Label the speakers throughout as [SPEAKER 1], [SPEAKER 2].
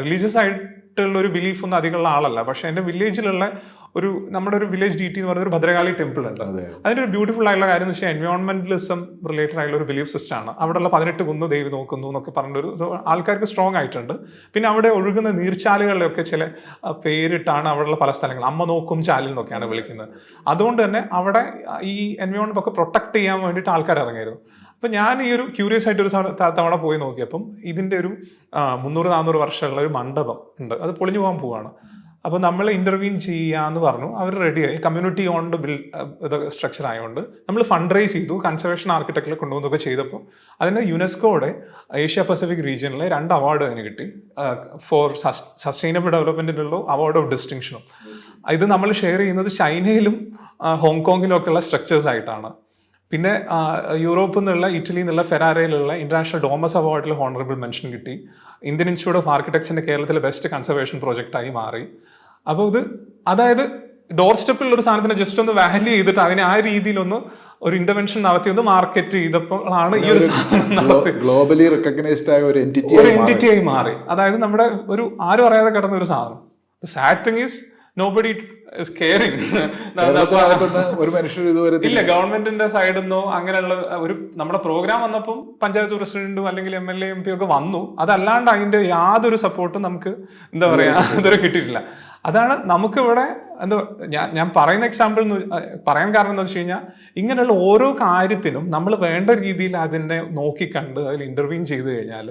[SPEAKER 1] Religious ആയിട്ടുള്ള ഒരു belief ഒന്നും അധികമുള്ള ആളല്ല. പക്ഷെ എന്റെ വില്ലേജിലുള്ള ഒരു നമ്മുടെ ഒരു വില്ലേജ് ഡി ടി എന്ന് പറയുന്ന ഒരു ഭദ്രകാളി ടെമ്പിൾ ഉണ്ട്.
[SPEAKER 2] അതിന്റെ
[SPEAKER 1] അതിന്റെ ഒരു ബ്യൂട്ടിഫുൾ ആയിട്ടുള്ള കാര്യം എന്ന് വെച്ചാൽ എൻവയോൺമെന്റലിസം റിലേറ്റഡ് ആയിട്ടുള്ള ഒരു ബിലീഫ് സിസ്റ്റം ആണ്. അവിടെയുള്ള പതിനെട്ട് കുന്ന് ദേവി നോക്കുന്നു എന്നൊക്കെ പറഞ്ഞൊരു ഒരു ആൾക്കാർക്ക് സ്ട്രോങ് ആയിട്ടുണ്ട്. പിന്നെ അവിടെ ഒഴുകുന്ന നീർച്ചാലുകളിലൊക്കെ ചില പേരിട്ടാണ് അവിടെയുള്ള പല സ്ഥലങ്ങൾ. അമ്മ നോക്കും ചാലിൽ നിന്നൊക്കെയാണ് വിളിക്കുന്നത്. അതുകൊണ്ട് തന്നെ അവിടെ ഈ എൻവയോൺമെന്റ് ഒക്കെ പ്രൊട്ടക്ട് ചെയ്യാൻ വേണ്ടിയിട്ട് ആൾക്കാർ ഇറങ്ങിയിരുന്നു. അപ്പം ഞാൻ ഈ ഒരു ക്യൂരിയസ് ആയിട്ട് ഒരു തവണ പോയി നോക്കിയപ്പം ഇതിന്റെ ഒരു മുന്നൂറ് നാനൂറ് വർഷമുള്ള ഒരു മണ്ഡപം ഉണ്ട്. അത് പൊളിഞ്ഞു പോകാൻ പോവാണ്. അപ്പോൾ നമ്മൾ ഇന്റർവീൻ ചെയ്യാന്ന് പറഞ്ഞു. അവർ റെഡിയായി കമ്മ്യൂണിറ്റി ഓൺഡ് ബിൽ സ്ട്രക്ചർ ആയതുകൊണ്ട് നമ്മൾ ഫണ്ട് റൈസ് ചെയ്തു. കൺസർവേഷൻ ആർക്കിടെക്റ്റിൽ കൊണ്ടുവന്നൊക്കെ ചെയ്തപ്പോൾ അതിന് യുനെസ്കോയുടെ ഏഷ്യ പസഫിക് റീജിയനിലെ രണ്ട് അവാർഡ് അതിന് കിട്ടി. ഫോർ സസ്റ്റൈനബിൾ ഡെവലപ്മെന്റിനുള്ള അവാർഡ് ഓഫ് ഡിസ്റ്റിങ്ഷനും ഇത് നമ്മൾ ഷെയർ ചെയ്യുന്നത് ചൈനയിലും ഹോങ്കോങ്ങിലും ഒക്കെയുള്ള സ്ട്രക്ചേഴ്സ് ആയിട്ടാണ്. പിന്നെ യൂറോപ്പിൽ നിന്നുള്ള ഇറ്റലിയിൽ നിന്നുള്ള ഫെറാറയിലുള്ള ഇന്റർനാഷണൽ ഡോമസ് അവാർഡിൽ ഹോണറബിൾ മെൻഷൻ കിട്ടി. ഇന്ത്യൻ ഇൻസ്റ്റിറ്റ്യൂട്ട് ഓഫ് ആർക്കിടെക്ചറിന്റെ കേരളത്തിലെ ബെസ്റ്റ് കൺസർവേഷൻ പ്രോജക്റ്റായി മാറി. അപ്പോൾ ഇത് അതായത് ഡോർ സ്റ്റെപ്പിലുള്ള ഒരു സാധനത്തിനെ ജസ്റ്റ് ഒന്ന് വാല്യൂ ചെയ്തിട്ട് അതിനെ ആ രീതിയിലൊന്ന് ഒരു ഇന്റർവെൻഷൻ നടത്തി ഒന്ന് മാർക്കറ്റ് ചെയ്തപ്പോഴാണ് ഈ ഒരു സാധനം
[SPEAKER 2] ഗ്ലോബലി റെക്കഗ്നൈസ്ഡ് ആയ ഒരു
[SPEAKER 1] എന്റിറ്റി ആയി മാറി. അതായത് നമ്മുടെ ഒരു ആരും അറിയാതെ കിടന്ന ഒരു സാധനം. Sad thing is nobody is caring
[SPEAKER 2] ഒരു മനുഷ്യർ ഇതുവരെ
[SPEAKER 1] ഇല്ല ഗവൺമെന്റിന്റെ സൈഡിൽ നിന്നോ അങ്ങനെയുള്ള ഒരു നമ്മുടെ പ്രോഗ്രാം വന്നപ്പം പഞ്ചായത്ത് പ്രസിഡന്റും അല്ലെങ്കിൽ M L A M P ഒക്കെ വന്നു. അതല്ലാണ്ട് അതിന്റെ യാതൊരു സപ്പോർട്ടും നമുക്ക് എന്താ പറയാ ഇതുവരെ കിട്ടിയിട്ടില്ല. അതാണ് നമുക്ക് ഇവിടെ എന്താ ഞാൻ ഞാൻ പറയുന്ന എക്സാമ്പിൾ പറയാൻ കാരണം എന്താ വെച്ച് കഴിഞ്ഞാൽ ഇങ്ങനെയുള്ള ഓരോ കാര്യത്തിനും നമ്മൾ വേണ്ട രീതിയിൽ അതിനെ നോക്കിക്കണ്ട് അതിൽ ഇന്റർവ്യൂ ചെയ്ത് കഴിഞ്ഞാൽ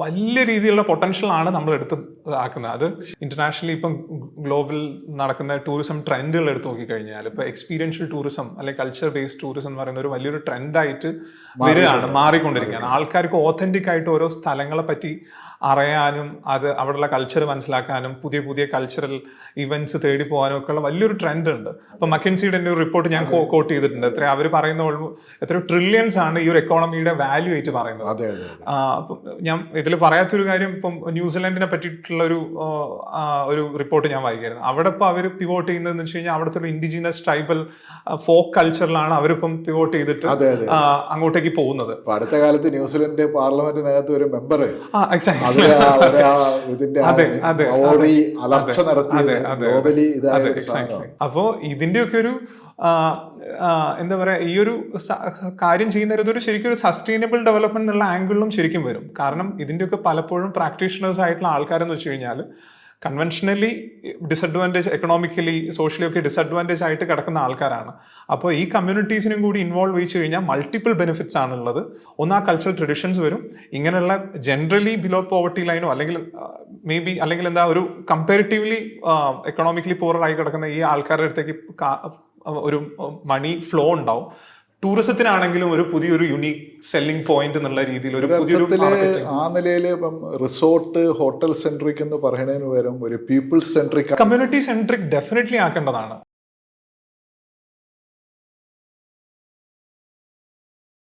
[SPEAKER 1] വലിയ രീതിയിലുള്ള പൊട്ടൻഷ്യൽ ആണ് നമ്മൾ എടുത്ത് ആക്കുന്നത്. അത് ഇന്റർനാഷണലി ഇപ്പം ഗ്ലോബൽ നടക്കുന്ന ടൂറിസം ട്രെൻഡുകൾ എടുത്ത് നോക്കിക്കഴിഞ്ഞാൽ ഇപ്പൊ എക്സ്പീരിയൻഷ്യൽ ടൂറിസം അല്ലെങ്കിൽ കൾച്ചർ ബേസ്ഡ് ടൂറിസം എന്ന് പറയുന്ന ഒരു വലിയൊരു ട്രെൻഡായിട്ട് വരികയാണ് മാറിക്കൊണ്ടിരിക്കുകയാണ്. ആൾക്കാർക്ക് ഓതന്റിക് ആയിട്ട് ഓരോ സ്ഥലങ്ങളെ പറ്റി അറിയാനും അത് അവിടെയുള്ള കൾച്ചർ മനസ്സിലാക്കാനും പുതിയ പുതിയ കൾച്ചറൽ ഇവന്റ്സ് തേടി പോകാനും ഒക്കെ ഉള്ള വലിയൊരു ട്രെൻഡ് ഉണ്ട്. ഇപ്പൊ മക്കൻസിയുടെ ഒരു റിപ്പോർട്ട് ഞാൻ കോട്ട് ചെയ്തിട്ടുണ്ട്. എത്ര അവർ പറയുന്ന എത്ര ട്രില്യൻസ് ആണ് ഈ ഒരു എക്കോണമിയുടെ വാല്യൂ ആയിട്ട് പറയുന്നത്. അപ്പം ഞാൻ ഇതിൽ പറയാത്തൊരു കാര്യം ഇപ്പം ന്യൂസിലാൻഡിനെ പറ്റിയിട്ടുള്ള ഒരു ഒരു റിപ്പോർട്ട് ഞാൻ വായിക്കായിരുന്നു. അവിടെ ഇപ്പോൾ അവർ പിവോട്ട് ചെയ്യുന്നതെന്ന് വെച്ച് കഴിഞ്ഞാൽ അവിടുത്തെ ഒരു ഇൻഡിജിനസ് ട്രൈബൽ ഫോക്ക് കൾച്ചറിലാണ് അവരിപ്പം പിവോട്ട് ചെയ്തിട്ട് അങ്ങോട്ടേക്ക് പോകുന്നത്.
[SPEAKER 2] അടുത്ത കാലത്ത് ന്യൂസിലൻഡ് പാർലമെന്റിനകത്ത് ഒരു മെമ്പർ
[SPEAKER 1] അപ്പോ ഇതിന്റെയൊക്കെ ഒരു എന്താ പറയാ ഈ ഒരു കാര്യം ചെയ്യുന്ന ഒരു ശരിക്കും ഒരു സസ്റ്റൈനബിൾ ഡെവലപ്മെന്റ് എന്നുള്ള ആംഗിളിലും ശരിക്കും വരും. കാരണം ഇതിന്റെയൊക്കെ പലപ്പോഴും പ്രാക്ടീഷണേഴ്സ് ആയിട്ടുള്ള ആൾക്കാരെന്ന് വെച്ച് കഴിഞ്ഞാൽ കൺവെൻഷനലി ഡിസഡ്വാന്റേജ് എക്കണോമിക്കലി സോഷ്യലി ഒക്കെ ഡിസഡ്വാന്റേജ് ആയിട്ട് കിടക്കുന്ന ആൾക്കാരാണ്. അപ്പോൾ ഈ കമ്മ്യൂണിറ്റീസിനും കൂടി ഇൻവോൾവ് ചെയ്ത് കഴിഞ്ഞാൽ മൾട്ടിപ്പിൾ ബെനിഫിറ്റ്സ് ആണുള്ളത്. ഒന്ന് ആ കൾച്ചറൽ ട്രഡീഷൻസ് വരും. ഇങ്ങനെയുള്ള ജനറലി ബിലോ പോവർട്ടി ലൈനോ അല്ലെങ്കിൽ മേ ബി അല്ലെങ്കിൽ എന്താ ഒരു കമ്പാരിറ്റീവ്ലി എക്കണോമിക്കലി പൂറായി കിടക്കുന്ന ഈ ആൾക്കാരുടെ അടുത്തേക്ക് ഒരു മണി ഫ്ലോ ഉണ്ടാവും. ടൂറിസത്തിനാണെങ്കിലും ഒരു പുതിയൊരു യുണീക് സെല്ലിംഗ് പോയിന്റ് എന്നുള്ള രീതിയിൽ ഒരു പുതിയൊരു
[SPEAKER 2] ആ നിലയിൽ ഇപ്പം റിസോർട്ട് ഹോട്ടൽ സെൻട്രിക് എന്ന് പറയുന്നതിന് പകരം ഒരു people centric
[SPEAKER 1] community centric definitely ആക്കേണ്ടതാണ്.